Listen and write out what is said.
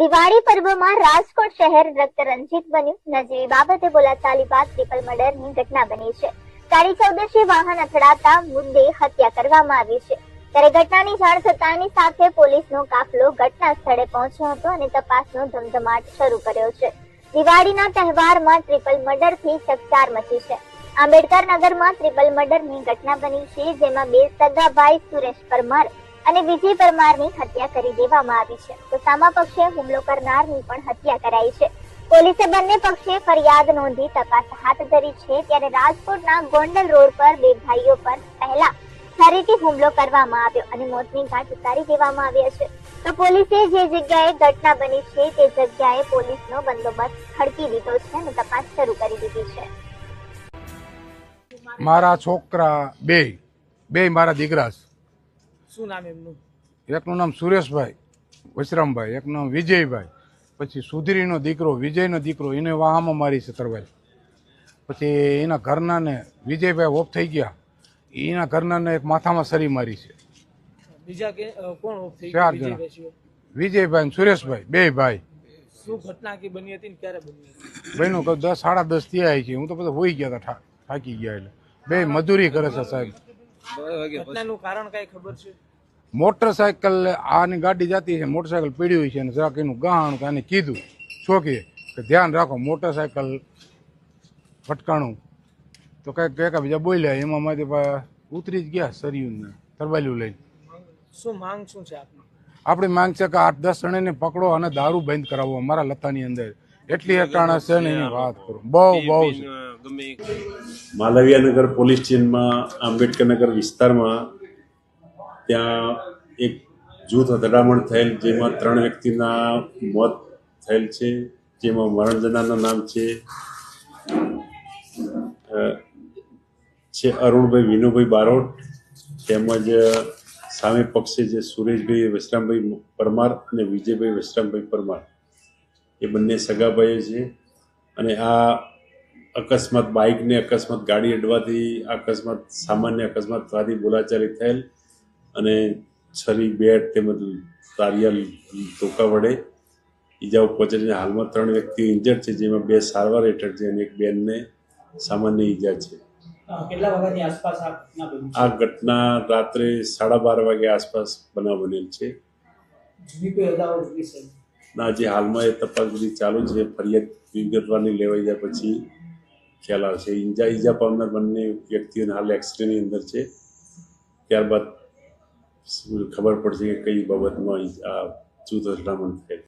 દિવાળી પર્વમાં રાજકોટ શહેર રક્તરંજિત બન્યું. નજીવી બાબતે બોલાચાલી બાદ ટ્રિપલ મર્ડરની ઘટના બની છે. કાળી ચૌદશી વાહન અથડાતા મુદ્દે હત્યા કરવામાં આવી છે. ત્યારે ઘટનાની જાણ થતાની સાથે પોલીસનો કાફલો ઘટના સ્થળે પહોંચ્યો હતો અને તપાસનો ધમધમાટ શરૂ કર્યો છે. દિવાળીના તહેવારમાં ટ્રિપલ મર્ડરથી ચકચાર મચી છે. આંબેડકર નગરમાં ટ્રિપલ મર્ડરની ઘટના બની છે, જેમાં બે સગા ભાઈ સુરેશ પરમાર અને વિજય પરમારની હત્યા કરી દેવામાં આવી છે. તો સામા પક્ષે હુમલો કરનારની પણ હત્યા કરાઈ છે. પોલીસે બંને પક્ષે ફરિયાદ નોંધી તપાસ હાથ ધરી છે ત્યારે રાજકોટના ગોંડલ રોડ પર બે ભાઈઓ પર પહેલા ફરીથી હુમલો કરવામાં આવ્યો અને મોતની ઘાટ ઉતારી દેવામાં આવ્યા છે. તો પોલીસે જે જગ્યાએ ઘટના બની છે તે જગ્યાએ પોલીસનો બંદોબસ્ત ખડકી દીધો છે અને તપાસ શરૂ કરી દીધી છે. મારા છોકરા બે બે મારા દીકરા છે. શું નામ એમનું? એકનું નામ સુરેશભાઈ વશરામભાઈ એકનું નામ વિજયભાઈ પછી સુધીરીનો દીકરો વિજયનો દીકરો એને વાહામાં મારી છે તરવાઈ પછી એના ઘરના ને વિજયભાઈ ઓફ થઈ ગયા. એના ઘરના એક માથામાં સરી મારી છે. બીજા કે કોણ ઓફ થઈ ચાર જણા. વિજયભાઈ અને સુરેશભાઈ બે ભાઈ. શું ઘટના કે બની હતી ને ક્યારે બની હતી? બહેનો કહું દસ સાડા દસ આવી છે. હું તો બધા હોઈ ગયા હતા થાકી ગયા એટલે. બે મજૂરી કરે છે સાહેબ. ઘટનાનું કારણ કઈ ખબર છે? મોટરસાયકલ આની ગાડી જતી છે મોટરસાયકલ પીડી હોય છે અને જરાક એનું ગહાણું કે આને કીધું છોકરીએ કે ધ્યાન રાખો મોટરસાયકલ ફટકાણું તો કંઈક કંઈક બીજા બોલ્યા એમાં મારી પાસે ઉતરી જ ગયા સરિયું તરબાલ્યું લઈને. શું માંગ શું છે આપની? આપણી માંગ છે કે આઠ દસ જણાને પકડો અને દારૂ બંધ કરાવો અમારા લતાની અંદર. એટલી અટાણા છે ને એની વાત કરું. બહુ બહુ છે. માલવિયાનગર પોલીસ સ્ટેશનમાં, આંબેડકરનગર વિસ્તારમાં ત્યાં એક જૂથ અથડામણ થયેલ, જેમાં ત્રણ વ્યક્તિના મોત થયેલ છે, જેમાં મરણ જનારનું નામ છે છે અરુણભાઈ, વિનુભાઈ બારોટ, તેમજ સામે પક્ષે જે સુરેશભાઈ વશરામભાઈ પરમાર અને વિજયભાઈ વશરામભાઈ પરમાર. એ બંને સગાભાઈઓ છે. અને આ અકસ્માત બાઇકને અકસ્માત ગાડી અડવાથી અકસ્માત સામાન્ય અકસ્માતવાદી બોલાચાલી થયેલ અને છરી બેટ તેમજ તારિયા ધોકા વડે ઈજાઓ પહોંચેલી. હાલમાં ત્રણ વ્યક્તિઓ ઇન્જર્ડ છે જેમાં બે સારવાર હેઠળ છે અને એક બેનને સામાન્ય ઈજા છે. આ ઘટના રાત્રે સાડા બાર વાગે આસપાસ બનાવ બનેલ છે. ના જે હાલમાં એ તપાસ બધી ચાલુ છે. ફરિયાદ વિગતવાની લેવાઈ જાય પછી ખ્યાલ આવશે. ઈજા ઈજા પામનાર બંને વ્યક્તિઓને હાલ એક્સિડન્ટની અંદર છે. ત્યારબાદ ખબર પડશે કે કઈ બાબતમાં આ જૂથ અથડામણ થયેલ